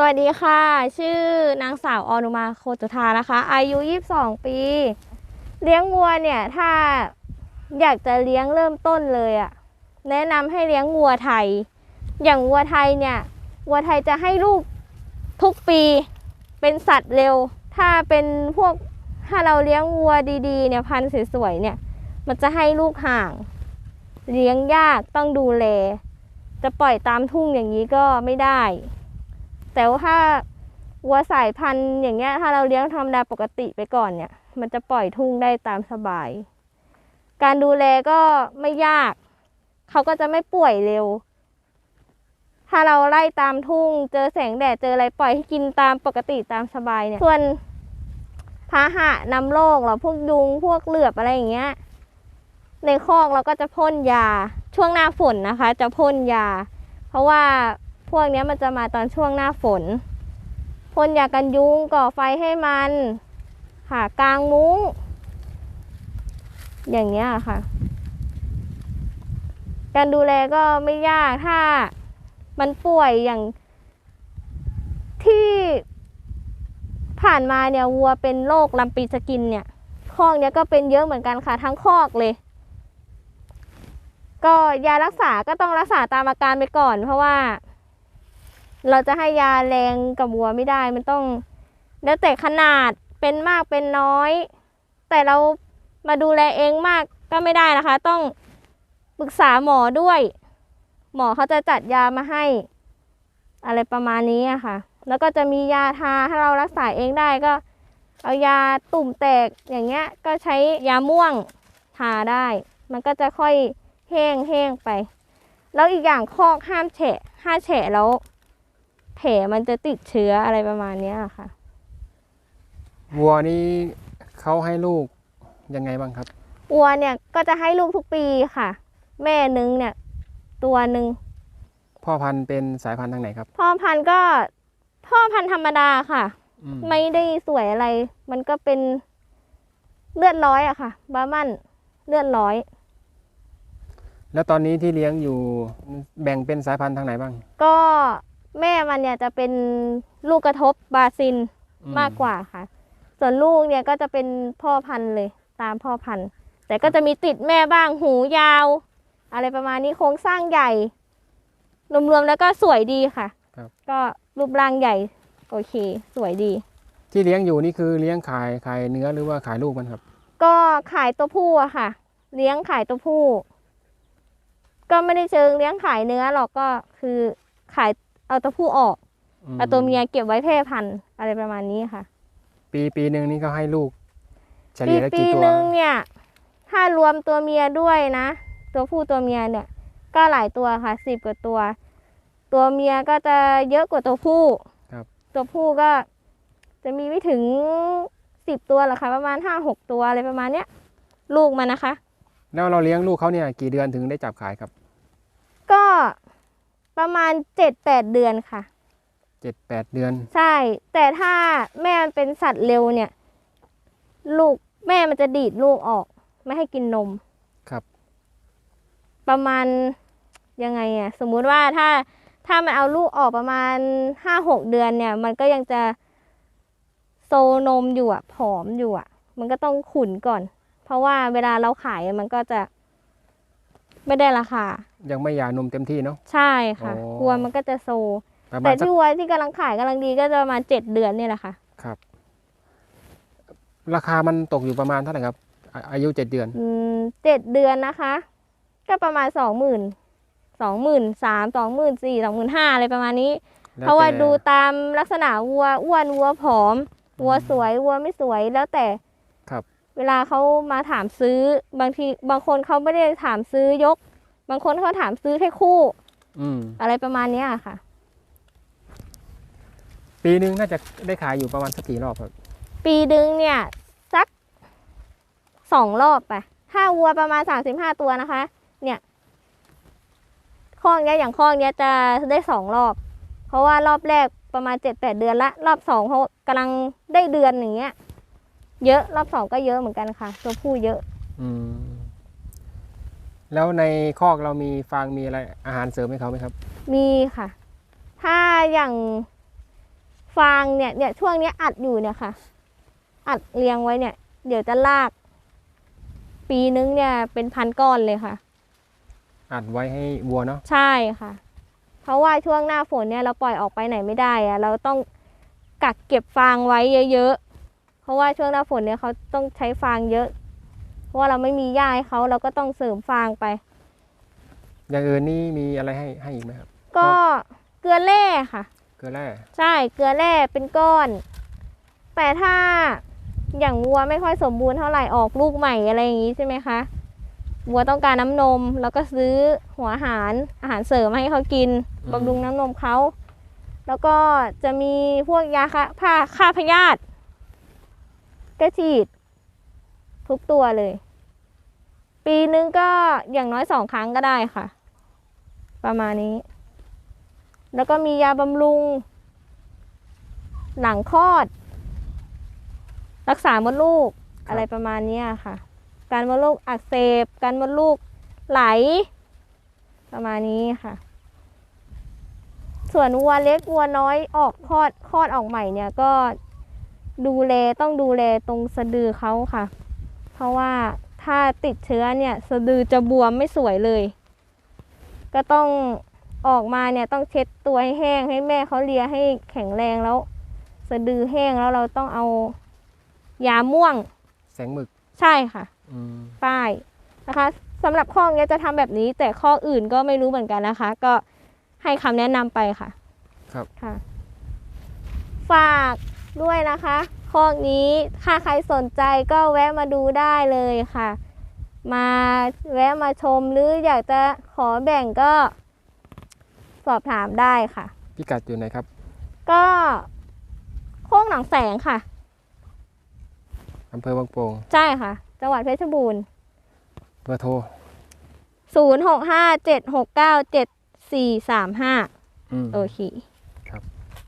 สวัสดีค่ะ ชื่อนางสาวออนุมาโคจุธานะคะ อายุ 22 ปี เลี้ยงวัวเนี่ย ถ้าอยากจะเลี้ยงเริ่มต้นเลยอะ แนะนำให้เลี้ยงวัวไทย อย่างวัวไทยเนี่ย วัวไทยจะให้ลูกทุกปี เป็นสัตว์เร็ว ถ้าเป็นพวก ถ้าเราเลี้ยงวัวดีๆเนี่ยพันธุ์สวยๆเนี่ย มันจะให้ลูกห่าง เลี้ยงยากต้องดูแล จะปล่อยตามทุ่งอย่างนี้ก็ไม่ได้ แต่ว่าถ้าวัวสายพันธุ์อย่างเงี้ย ถ้าเราเลี้ยงธรรมดาปกติไปก่อนเนี่ย มันจะปล่อยทุ่งได้ตามสบาย การดูแลก็ไม่ยาก เขาก็จะไม่ป่วยเร็ว ถ้าเราไล่ตามทุ่ง เจอแสงแดดเจออะไรปล่อยให้กินตามปกติตามสบายเนี่ย ส่วนพาหะนำโรคหรอพวกยุงพวกเหลือบอะไรอย่างเงี้ย ในคอกเราก็จะพ่นยาช่วงหน้าฝนนะคะ จะพ่นยา เพราะว่า พวกนี้มันจะมาตอนช่วงหน้าฝนพ่นยากันยุงก่อไฟให้มันค่ะกลางมุ้ง อย่างเงี้ยค่ะ การดูแลก็ไม่ยากถ้ามันป่วยอย่างที่ผ่านมาเนี่ยวัวเป็นโรคลำปีสกินเนี่ยคอกเนี้ยก็เป็นเยอะเหมือนกันค่ะทั้งคอกเลย ก็ยารักษาก็ต้องรักษาตามอาการไปก่อน เพราะว่า เราจะให้ยาแรงกับวัวไม่ได้มันต้อง แล้วแต่ขนาดเป็นมากเป็นน้อย แต่เรามาดูแลเองมากก็ไม่ได้นะคะ ต้องปรึกษาหมอด้วย หมอเขาจะจัดยามาให้ อะไรประมาณนี้อะค่ะ แล้วก็จะมียาทาถ้าเรารักษาเองได้ก็ เอายาตุ่มแตกอย่างเงี้ย ก็ใช้ยาม่วงทาได้ มันก็จะค่อยแห้งแห้งไป แล้วอีกอย่างคอกห้ามแฉะถ้าแฉะแล้ว แผลมันจะติดเชื้ออะไรประมาณเนี้ยค่ะ วัวนี้เขาให้ลูกยังไงบ้างครับ วัวเนี่ยก็จะให้ลูกทุกปีค่ะ แม่นึงเนี่ย ตัวหนึ่งพ่อพันธุ์เป็นสายพันธุ์ทางไหนครับ พ่อพันธุ์ก็พ่อพันธุ์ธรรมดาค่ะ อืมไม่ได้สวยอะไร มันก็เป็นเลือดร้อยอะค่ะบ้ามันเลือดร้อย แล้วตอนนี้ที่เลี้ยงอยู่แบ่งเป็นสายพันธุ์ทางไหนบ้าง ก็ แม่มันเนี่ยจะเป็นลูกกระทบบาซินอืมากกว่าค่ะ ส่วนลูกเนี่ยก็จะเป็นพ่อพันธุ์เลย ตามพ่อพันธุ์ แต่ก็จะมีติดแม่บ้างหูยาว อะไรประมาณนี้โครงสร้างใหญ่ รวมๆแล้วก็สวยดีค่ะ ครับ ก็รูปร่างใหญ่ โอเค สวยดี ที่เลี้ยงอยู่นี่คือเลี้ยงขายขายเนื้อหรือว่าขายลูกมันครับ ก็ขายตัวผู้อะค่ะ เลี้ยงขายตัวผู้ ก็ไม่ได้เชิงเลี้ยงขายเนื้อหรอกก็คือขาย เอาตัวผู้ออกอืมเอาตัวเมียเก็บไว้แพร่พันธุ์อะไรประมาณนี้ค่ะ ปีปีหนึ่งนี่เขาให้ลูกเฉปีลี่ยแล้วปีกี่ตัวหนึ่งเนี่ย ถ้ารวมตัวเมียด้วยนะ ตัวผู้ตัวเมียเนี่ย ก็หลายตัวค่ะสิบกว่าตัว ตัวเมียก็จะเยอะกว่าตัวผู้ครับ ตัวผู้ก็จะมีไม่ถึงสิบตัวหรอกค่ะ ประมาณห้าหกตัวอะไรประมาณเนี้ย ลูกมันนะคะ แล้วเราเลี้ยงลูกเขาเนี่ยกี่เดือนถึงได้จับขายครับก็ ประมาณเจ็ดแปดเดือนค่ะ เจ็ดแปดเดือน ใช่ แต่ถ้าแม่มันเป็นสัตว์เร็วเนี่ย ลูกแม่มันจะดีดลูกออก ไม่ให้กินนม ครับ ประมาณยังไงอะสมมุติว่าถ้าถ้ามันเอาลูกออกประมาณห้าหกเดือนเนี่ย มันก็ยังจะโซนมอยู่อะผอมอยู่อะมันก็ต้องขุนก่อน เพราะว่าเวลาเราขายอะมันก็จะ ไม่ได้ราคา ยังไม่หย่านมเต็มที่เนาะ ใช่ค่ะอ๋อ วัวมันก็จะโซ ประมาแต่ณสักที่วัวที่กำลังขายกำลังดีก็จะประมาณเจ็ดเดือนเนี่ยแหละค่ะ ครับ ราคามันตกอยู่ประมาณเท่าไหร่ครับอาอายุเจ็ดเดือน อืมเจ็ดเดือนนะคะ ก็ประมาณสองหมื่นสองหมื่นสามสองหมื่นสี่สองหมื่นห้าอะไรประมาณนี้ แล้เพราะว่าแต่ ดูตามลักษณะวัวอ้วนวัวผอมวัวสวยวัวไม่สวยแล้วแต่ครับ เวลาเขามาถามซื้อบางทีบางคนเขาไม่ได้ถามซื้อยก บางคนเขาถามซื้อแค่คู่ อืม อะไรประมาณเนี้ยค่ะ ปีหนึ่งน่าจะได้ขายอยู่ประมาณสักกี่รอบครับ ปีดึงเนี่ย สักสองรอบไป ถ้าวัวประมาณสามสิบห้าตัวนะคะ เนี่ยข้องเนี้ยอย่างข้องเนี้ยจะได้สองรอบ เพราะว่ารอบแรกประมาณเจ็ดแปดเดือนละ รอบสองเขากำลังได้เดือนอย่างเงี้ย เยอะรอบสองก็เยอะเหมือนกันค่ะ ตัวผู้เยอะ อืม แล้วในคอกเรามีฟางมีอะไรอาหารเสริมให้เขาไหมครับ มีค่ะ ถ้าอย่างฟางเนี่ยเนี่ยช่วงเนี้ยอัดอยู่เนี่ยค่ะ อัดเรียงไว้เนี่ย เดี๋ยวจะลาก ปีนึงเนี่ยเป็นพันก้อนเลยค่ะ อัดไว้ให้วัวเนาะใช่ค่ะ เพราะว่าช่วงหน้าฝนเนี่ยเราปล่อยออกไปไหนไม่ได้อะเราต้องกักเก็บฟางไว้เยอะๆ เพราะว่าช่วงหน้าฝนเนี่ยเขาต้องใช้ฟางเยอะ เพราะว่าเราไม่มีหญ้าให้เขาเราก็ต้องเสริมฟางไป อย่างอื่นนี่มีอะไรให้ให้อีกไหมครับ ก็เกลือแร่ค่ะ เกลือแร่ใช่เกลือแร่เป็นก้อน แต่ถ้าอย่างวัวไม่ค่อยสมบูรณ์เท่าไหร่ออกลูกใหม่อะไรอย่างนี้ใช่ไหมคะวัวต้องการน้ำนม แล้วก็ซื้อหัวอาหารอาหารเสริมให้เขากินบำรุงน้ำนมเขา แล้วก็จะมีพวกยาฆ่าผ้าฆ่าพยาธิก็ฉีด ทุกตัวเลย ปีนึงก็อย่างน้อยสองครั้งก็ได้ค่ะ ประมาณนี้ แล้วก็มียาบำรุง หลังคลอด รักษามดลูกอะไรประมาณเนี้ยค่ะ การมดลูกอักเสบ การมดลูกไหล ประมาณนี้ค่ะ ส่วนวัวเล็กวัวน้อยออกคลอดคลอดออกใหม่เนี่ยก็ดูแลต้องดูแลตรงสะดือเขาค่ะ เพราะว่าถ้าติดเชื้อเนี่ยสะดือจะบวมไม่สวยเลย ก็ต้องออกมาเนี่ยต้องเช็ดตัวให้แห้งให้แม่เขาเลียให้แข็งแรงแล้ว สะดือแห้งแล้วเราต้องเอายาม่วง แสงหมึกใช่ค่ะอืมป้ายนะคะสำหรับข้อเนี้ยจะทำแบบนี้ แต่ข้ออื่นก็ไม่รู้เหมือนกันนะคะ ก็ให้คำแนะนำไปค่ะ ครับ ค่ะ ฝากด้วยนะคะ ข้อนี้ถ้าใครสนใจก็แวะมาดูได้เลยค่ะ มาแวะมาชมหรืออยากจะขอแบ่งก็ สอบถามได้ค่ะ พิกัดอยู่ไหนครับ ก็โค้งหนองแสงค่ะ อำเภอบางโป่งใช่ค่ะ จังหวัดเพชรบูรณ์ เบอร์โทรศูนย์หกห้าเจ็ดหกเก้าเจ็ดสี่สามห้าอืม โอเค